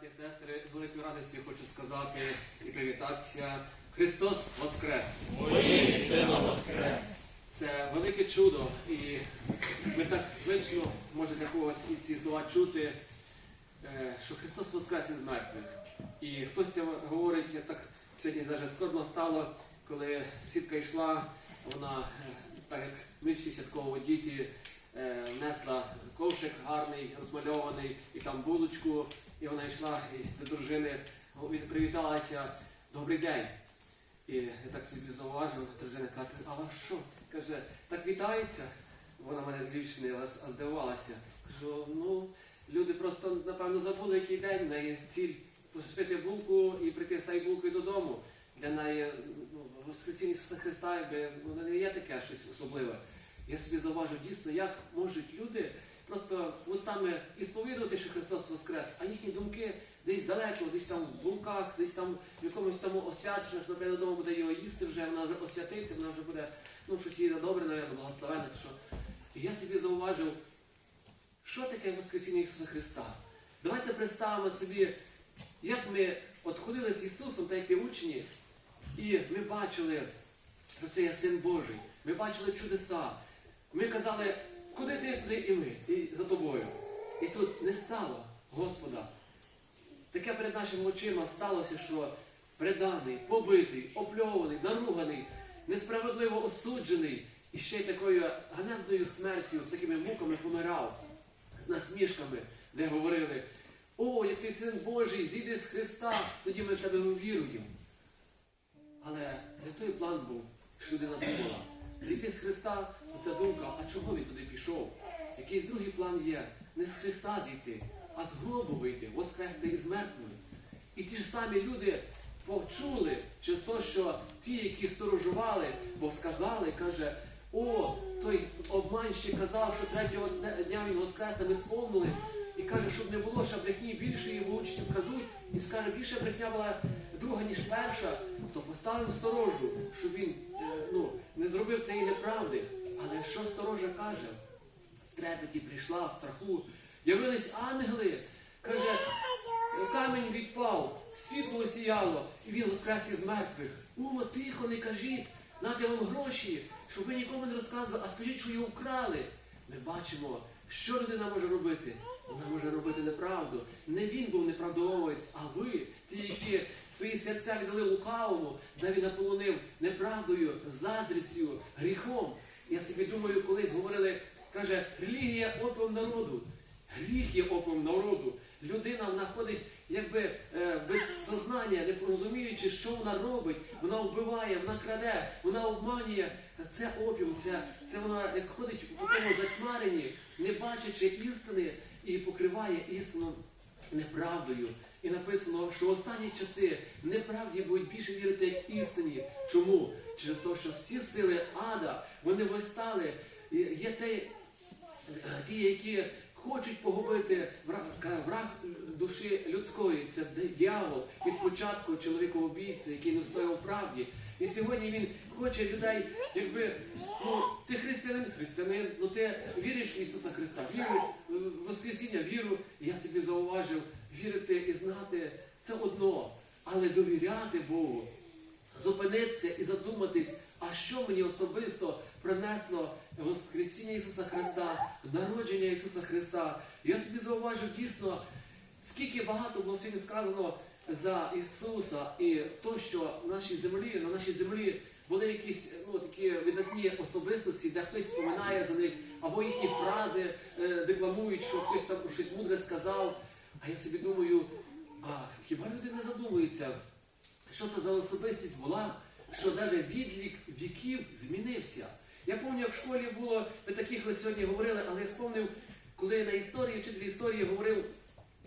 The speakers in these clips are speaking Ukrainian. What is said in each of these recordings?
Браті сестри, з великою радістю хочу сказати і привітатися. Христос Воскрес! Воістину воскрес! Це велике чудо, і ми так звично, може для когось і ці слова чути, е, що Христос Воскрес із мертвих. І хтось це говорить, я так сьогодні навіть скорбно стало, коли сусідка йшла, вона, е, так як ми всі святково діти, ковшик гарний, розмальований, і там булочку, і вона йшла і до дружини, привіталася, добрий день. І я так собі зауважив, дружина каже, а вас що? Каже, так вітається. Вона мене з Львівщини аж здивувалася. Кажу, ну, люди просто, напевно, забули, який день в неї ціль посвятити булку і прийти з цією булкою додому. Для неї ну, Воскресіння Ісуса Христа, якби ну, не є таке щось особливе. Я собі зауважив, дійсно, як можуть люди просто устами і сповідувати, що Христос Воскрес, а їхні думки десь далеко, десь там в булках, десь там в якомусь там освяченні, що наприклад, додому буде його їсти вже, вона вже освятиться, вона вже буде, ну, щось їй добре, навіть, благословенне, що. І я собі зауважив, що таке Воскресіння Ісуса Христа? Давайте представимо собі, як ми от ходили з Ісусом, та як ті учні, і ми бачили, що це є Син Божий. Ми бачили чудеса. Ми казали, куди ти, туди і ми, і за тобою. І тут не стало Господа. Таке перед нашими очима сталося, що преданий, побитий, опльований, наруганий, несправедливо осуджений і ще й такою ганебною смертю, з такими муками помирав, з насмішками, де говорили: О, як ти син Божий, зійди з Христа, тоді ми в тебе увіруємо. Але не той план був, що людина думала. Зійти з Христа, то це думка, а чого він туди пішов? Якийсь другий план є. Не з Христа зійти, а з гробу вийти, воскрести із мертвими. І ті ж самі люди почули через те, що ті, які сторожували, бо сказали, каже, о, той обманщик казав, що третього дня він воскресне, ми сповнили. І каже, щоб не було ще брехні більшої, бо учнів крадуть, і скаже, більше брехня була друга, ніж перша, то поставив сторожу, щоб він е, ну, не зробив цієї неправди. Але що сторожа каже? В трепеті прийшла, в страху. Явились ангели, каже, камінь відпав, світло сіяло, і він воскрес із мертвих. О, тихо, не кажіть, нате вам гроші, щоб ви нікому не розказували, а скажіть, що його вкрали. Ми бачимо, що людина може робити. Вона може робити неправду. Не він був неправдовець, а ви, ті, які свої серця віддали лукавому, де він наполонив неправдою, заздрістю, гріхом. Я собі думаю, колись говорили, каже, релігія опіум народу. Гріх є опіум народу. Людина знаходить якби е, без сознання, не порозуміючи, що вона робить, вона вбиває, вона краде, вона обманює. Це опіум, це, це вона як ходить у такому затьмаренні, не бачачи істини і покриває істину неправдою. І написано, що в останні часи неправді будуть більше вірити, як істині. Чому? Через те, що всі сили ада, вони вистали. Є те, ті, які хочуть погубити враг, враг душі людської. Це диявол від початку чоловіка-убійці, який не встояв правді. І сьогодні він хоче людей, якби ну ти християнин, християнин, ну ти віриш в Ісуса Христа, віру Воскресіння, віру. Я собі зауважив, вірити і знати це одно, але довіряти Богу, зупинитися і задуматись, а що мені особисто принесло Воскресіння Ісуса Христа, народження Ісуса Христа. Я собі зауважив дійсно, скільки багато було сьогодні сказано за Ісуса і то, що в нашій землі, на нашій землі були якісь ну, такі видатні особистості, де хтось споминає за них, або їхні фрази е, декламують, що хтось там щось мудре сказав. А я собі думаю, а хіба люди не задумуються, що це за особистість була, що навіть відлік віків змінився. Я пам'ятаю, як в школі було, ви таких ви сьогодні говорили, але я спомнив, коли на історії, вчитель історії говорив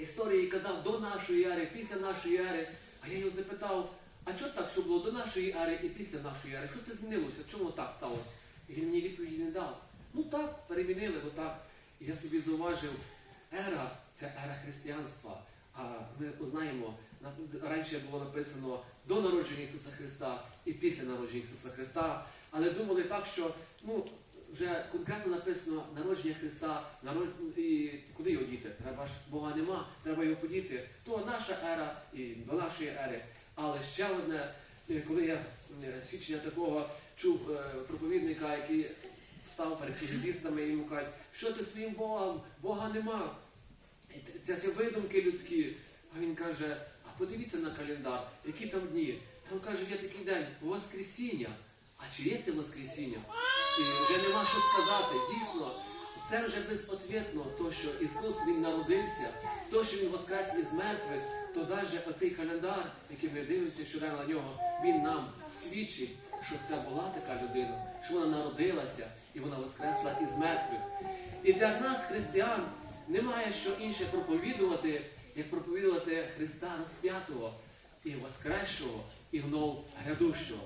історії казав до нашої ери, після нашої ери. А я його запитав, а чого так, що було до нашої ери і після нашої ери? Що це змінилося? Чому так сталося? І він мені відповіді не дав. Ну так, перемінили, бо так. І я собі зауважив, ера це ера християнства. А ми знаємо, раніше було написано до народження Ісуса Христа і після народження Ісуса Христа. Але думали так, що ну, вже конкретно написано народження Христа, народ... і куди його діти? Треба ж Бога нема, треба його подіти. То наша ера і до нашої ери. Але ще одне, е, коли я е, свідчення такого чув е, проповідника, який став перед фігібістами і йому кажуть, що ти своїм Богом, Бога нема. Це всі видумки людські. А він каже, а подивіться на календар, які там дні. Там каже, є такий день Воскресіння. А чи є це Воскресіння? І вже нема що сказати. Дійсно, це вже безотвітно, то, що Ісус Він народився, то, що Він воскрес із мертвих, то навіть оцей календар, який ми дивимося щоденно на нього, він нам свідчить, що це була така людина, що вона народилася і вона воскресла із мертвих. І для нас, християн, немає що інше проповідувати, як проповідувати Христа розп'ятого і воскресшого, і внов грядущого.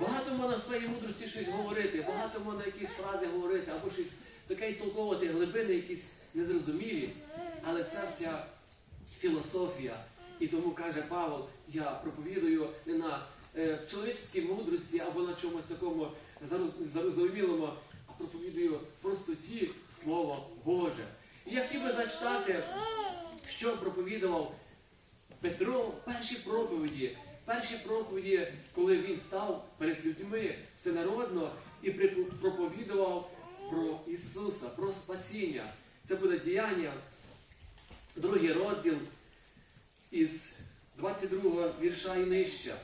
Багато можна в своїй мудрості щось говорити, багато можна якісь фрази говорити, або щось таке істолковувати глибини, якісь незрозумілі. Але це вся філософія. І тому каже Павел, я проповідую не на е, чоловічській мудрості або на чомусь такому зароз- зарозумілому, а проповідую просто ті Слово Боже. І я хотів би зачитати, що проповідував Петро в першій проповіді, перші проповіді, коли він став перед людьми всенародно і проповідував про Ісуса, про спасіння. Це буде діяння, другий розділ із 22 вірша і нижче.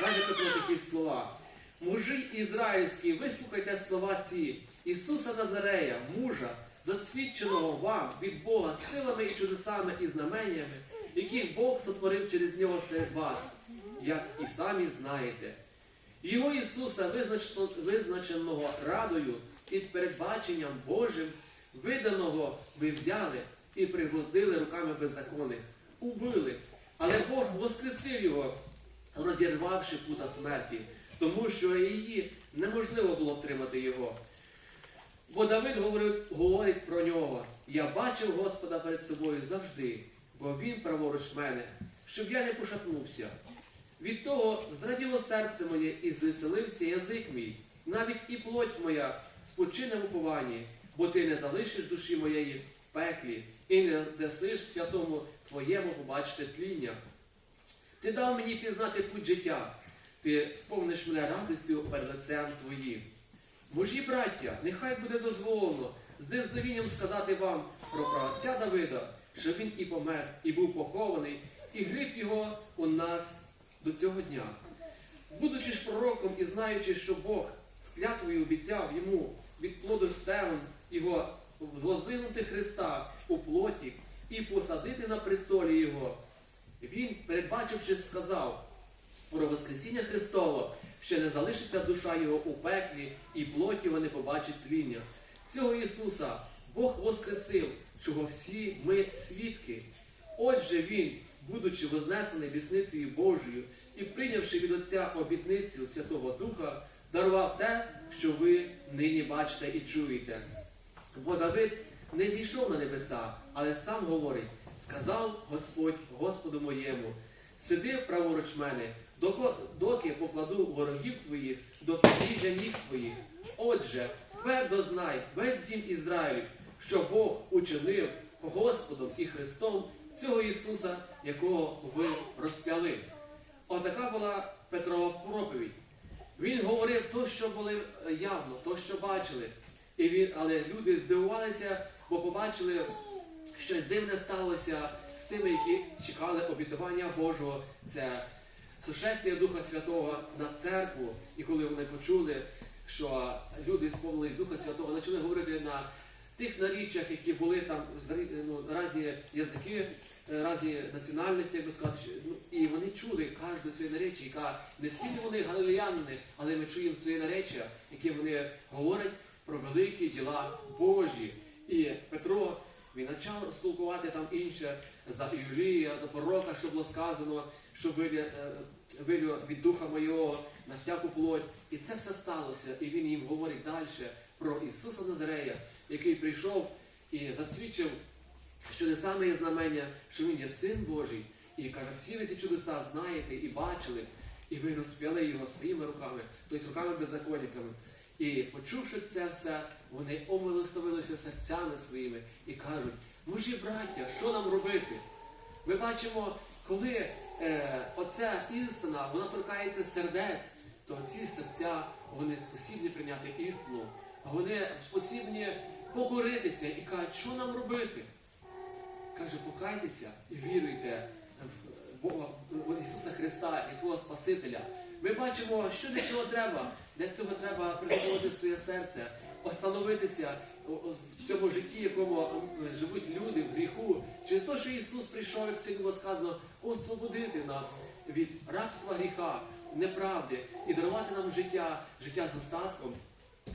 Каже Петро такі слова. Мужі ізраїльські, вислухайте слова ці. Ісуса Назарея, мужа, засвідченого вам від Бога силами і чудесами і знаменнями, яких Бог сотворив через нього вас, як і самі знаєте. Його Ісуса, визначеного радою і передбаченням Божим, виданого ви взяли і пригвоздили руками беззаконних, убили. Але Бог воскресив його, розірвавши пута смерті, тому що її неможливо було втримати його. Бо Давид говорить, говорить про нього: Я бачив Господа перед собою завжди, бо він праворуч мене, щоб я не пошатнувся. Від того зраділо серце моє і звеселився язик мій, навіть і плоть моя спочине в упованні, бо ти не залишиш душі моєї в пеклі і не дасиш святому твоєму побачити тління. Ти дав мені пізнати путь життя, ти сповниш мене радістю перед лицем твоїм. Мужі, браття, нехай буде дозволено з дезновінням сказати вам про праотця Давида, що він і помер, і був похований, і гріб його у нас до цього дня. Будучи ж пророком і знаючи, що Бог з клятвою обіцяв йому від плоду стелен його воздвигнути Христа у плоті і посадити на престолі Його, він, передбачивши, сказав про Воскресіння Христово, що не залишиться душа Його у пеклі, і плоть Його не побачить тління. Цього Ісуса Бог воскресив, чого всі ми свідки. Отже, Він, будучи вознесений вісницею Божою і прийнявши від Отця обітницю Святого Духа, дарував те, що ви нині бачите і чуєте. Бо Давид не зійшов на небеса, але сам говорить: сказав Господь Господу моєму, сиди праворуч мене, доки покладу ворогів твоїх до підніжжя ніг твоїх. Отже, твердо знай весь дім Ізраїлів, що Бог учинив Господом і Христом цього Ісуса, якого ви розп'яли. Отака була Петрова проповідь. Він говорив то, що були явно, то, що бачили. І він, але люди здивувалися, бо побачили, щось дивне сталося з тими, які чекали обітування Божого. Це сушестя Духа Святого на церкву. І коли вони почули, що люди сповнились Духа Святого, почали говорити на тих наріччях, які були там ну, різні язики, е, різні національності, як би сказати, ну, і вони чули кожне своє наречі, яка не всі вони галилеянини, але ми чуємо своє наречя, які вони говорять про великі діла Божі. І Петро він почав розтолкувати там інше за Юлія, за пророка, що було сказано, що вилю, е, вилю від духа моєго на всяку плоть. І це все сталося. І він їм говорить далі про Ісуса Назарея, який прийшов і засвідчив чудесами і знамення, що він є син Божий. І каже, всі ви ці чудеса знаєте і бачили, і ви розп'яли його своїми руками, тобто руками беззаконниками. І почувши це все, вони омилостовилися серцями своїми і кажуть, мужі браття, що нам робити? Ми бачимо, коли е, оця істина вона торкається сердець, то ці серця вони спосібні прийняти істину, а вони спосібні покоритися і кажуть, що нам робити? Каже, покайтеся і віруйте в Бога, в Ісуса Христа і Твого Спасителя. Ми бачимо, що для цього треба. Для цього треба приготувати своє серце, остановитися в цьому житті, в якому живуть люди в гріху. Через те, що Ісус прийшов, як сьогодні було сказано, освободити нас від рабства гріха, неправди і дарувати нам життя, життя з достатком,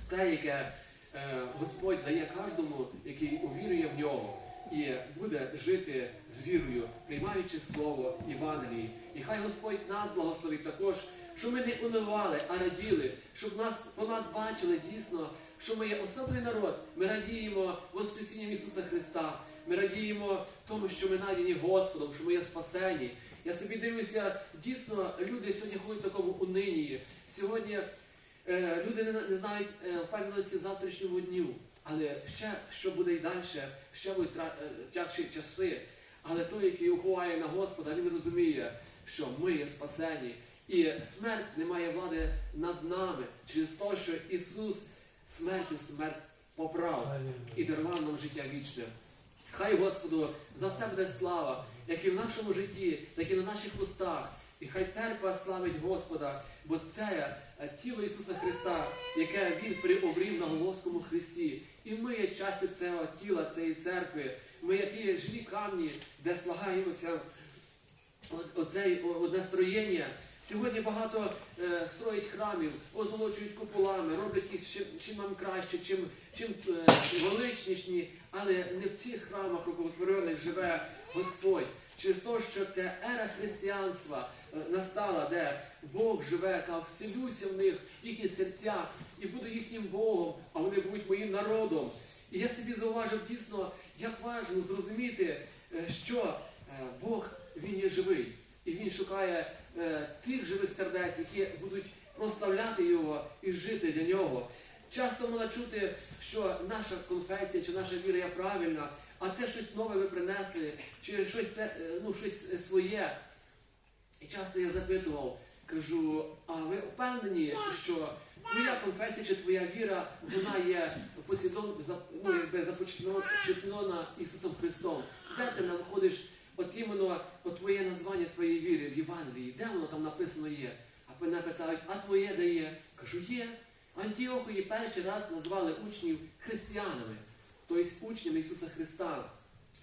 те, яке е, Господь дає кожному, який увірує в нього. І буде жити з вірою, приймаючи слово Євангелії. І хай Господь нас благословить також, щоб ми не унивали, а раділи, щоб нас по нас бачили дійсно, що ми є особливий народ. Ми радіємо Воскресінням Ісуса Христа. Ми радіємо тому, що ми найдені Господом, що ми є спасені. Я собі дивлюся, дійсно, люди сьогодні ходять в такому унинії. Сьогодні люди не, знають е, впевненості в завтрашньому дню. Але ще що буде і далі, ще будуть е, тягші часи. Але той, який уповає на Господа, він розуміє, що ми є спасені. І смерть не має влади над нами через те, що Ісус смертю смерть поправ і дарував нам життя вічне. Хай Господу за все буде слава, як і в нашому житті, так і на наших устах. І хай церква славить Господа, бо це е, тіло Ісуса Христа, яке Він приобрів на Головському Христі. І ми є частю цього тіла, цієї церкви. Ми є ті живі камні, де слагаємося оце одне строєння. Сьогодні багато е, строїть храмів, озолочують куполами, роблять їх чим, чим нам краще, чим, чим е, величнішні, але не в цих храмах рукотворених живе Господь. Через те, що це ера християнства е, настала, де Бог живе, та вселюся в них, їхні серця, і буду їхнім Богом, а вони будуть моїм народом. І я собі зауважив дійсно, як важливо зрозуміти, е, що е, Бог він є живий, і він шукає тих живих сердець, які будуть прославляти його і жити для нього. Часто можна чути, що наша конфесія чи наша віра є правильна, а це щось нове ви принесли, чи щось, е, ну, щось е, своє. І часто я запитував, кажу, а ви впевнені, що твоя конфесія чи твоя віра, вона є послідом, за- ну, започаткована Ісусом Христом? Де ти знаходиш от іменно от твоє названня твоєї віри в Євангелії? Де воно там написано є? А мене питають, а твоє де є? Кажу, є. Антіохої перший раз назвали учнів християнами, тобто учнями Ісуса Христа.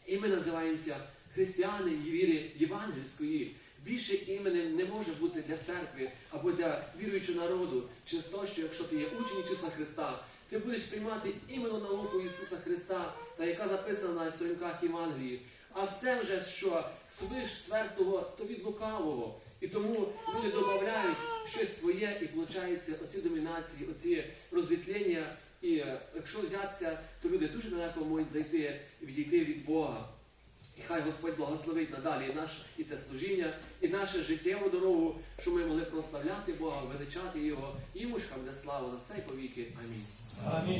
І ми називаємося християни віри євангельської. Більше іменем не може бути для церкви або для віруючого народу, через те, що якщо ти є учень Ісуса Христа, ти будеш приймати іменно науку Ісуса Христа, та яка записана на сторінках Євангелії. А все вже, що свиш свертого, то від лукавого. І тому люди додають щось своє, і виходить оці домінації, оці розвітлення. І е, якщо взятися, то люди дуже далеко можуть зайти, і відійти від Бога. І хай Господь благословить надалі і наше і це служіння, і нашу життєву дорогу, щоб ми могли прославляти Бога, величати Його. Йому ж хай буде слава за все повіки. Амінь. Амінь.